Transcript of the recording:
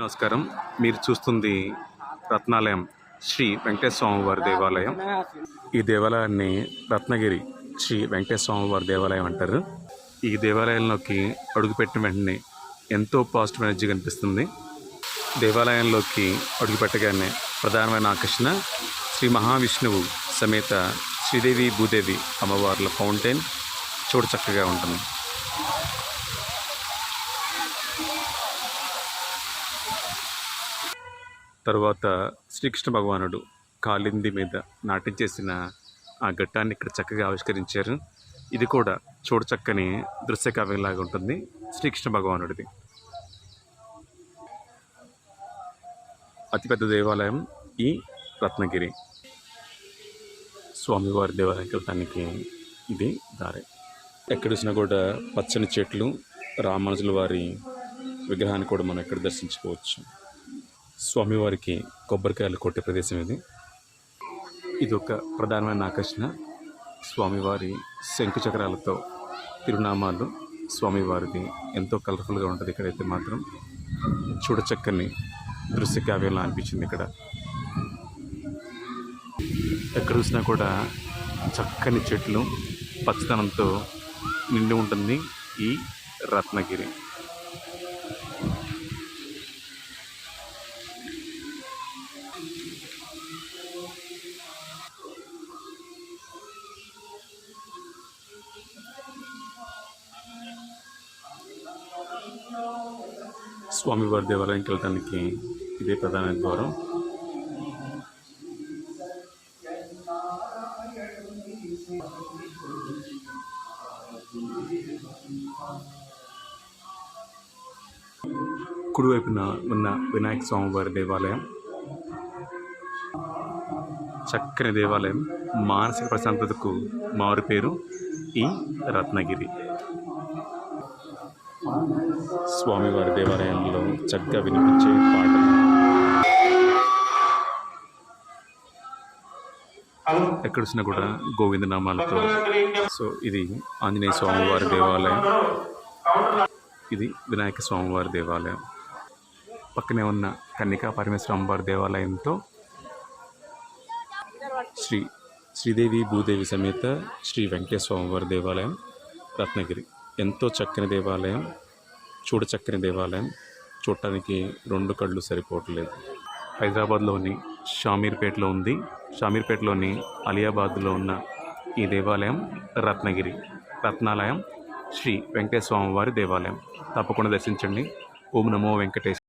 నమస్కారం. మీరు చూస్తుంది రత్నాలయం శ్రీ వెంకటేశ్వర వారి దేవాలయం. ఈ దేవాలయాన్ని రత్నగిరి శ్రీ వెంకటేశ్వర వారి దేవాలయం అంటారు. ఈ దేవాలయంలోకి అడుగుపెట్టిన వెంటనే ఎంతో పాజిటివ్ ఎనర్జీ కనిపిస్తుంది. దేవాలయంలోకి అడుగుపెట్టగానే ప్రధానమైన ఆకర్షణ శ్రీ మహావిష్ణువు సమేత శ్రీదేవి భూదేవి అమ్మవార్ల ఫౌంటైన్. చూడ చక్కగా ఉంటుంది. తర్వాత శ్రీకృష్ణ భగవానుడు కాలింది మీద నాట్యం చేసిన ఆ ఘట్టాన్ని ఇక్కడ చక్కగా ఆవిష్కరించారు. ఇది కూడా చూడచక్కని దృశ్యకావ్యంలాగా ఉంటుంది శ్రీకృష్ణ భగవానుడిది. అతిపెద్ద దేవాలయం ఈ రత్నగిరి. స్వామివారి దేవాలయం వెళ్ళటానికి ఇది దారి. ఎక్కడ చూసినా కూడా పచ్చని చెట్లు రామానుజుల వారి విగ్రహాన్ని కూడా మనం ఇక్కడ దర్శించుకోవచ్చు. స్వామివారికి కొబ్బరికాయలు కొట్టే ప్రదేశం ఇది. ఇది ఒక ప్రధానమైన ఆకర్షణ. స్వామివారి శంకు చక్రాలతో తిరునామాలు స్వామివారిది ఎంతో కలర్ఫుల్గా ఉంటుంది ఇక్కడైతే మాత్రం. చూడచక్కని దృశ్య కావ్యంలా అనిపించింది ఇక్కడ. ఎక్కడ చూసినా కూడా చక్కని చెట్లు పచ్చదనంతో నిండి ఉంటుంది ఈ రత్నగిరి. స్వామివారి దేవాలయంకి వెళ్ళడానికి ఇదే ప్రధాన ద్వారం. కుడివైపున ఉన్న వినాయక స్వామివారి దేవాలయం చక్కని దేవాలయం మానసిక ప్రశాంతతకు మారు పేరు ఈ రత్నగిరి. స్వామివారి దేవాలయంలో చక్కగా వినిపించే పాట ఎక్కడ వచ్చినా కూడా గోవింద నామాలతో సో ఇది ఆంజనేయ స్వామివారి దేవాలయం. ఇది వినాయక స్వామివారి దేవాలయం. పక్కనే ఉన్న కన్నికా పరమేశ్వర అమ్మవారి దేవాలయంతో శ్రీ శ్రీదేవి భూదేవి సమేత శ్రీ వెంకటేశ్వర స్వామివారి దేవాలయం రత్నగిరి. ఎంతో చక్కని దేవాలయం చూడ చక్కని దేవాలయం. చూడటానికి రెండు కళ్ళు సరిపోవట్లేదు. హైదరాబాద్లోని షామీర్పేటలో ఉంది. షామీర్పేటలోని అలియాబాద్లో ఉన్న ఈ దేవాలయం రత్నగిరి. రత్నాలయం శ్రీ వెంకటేశ్వర వారి దేవాలయం. తప్పకుండా దర్శించండి. ఓం నమో వెంకటేశ్వర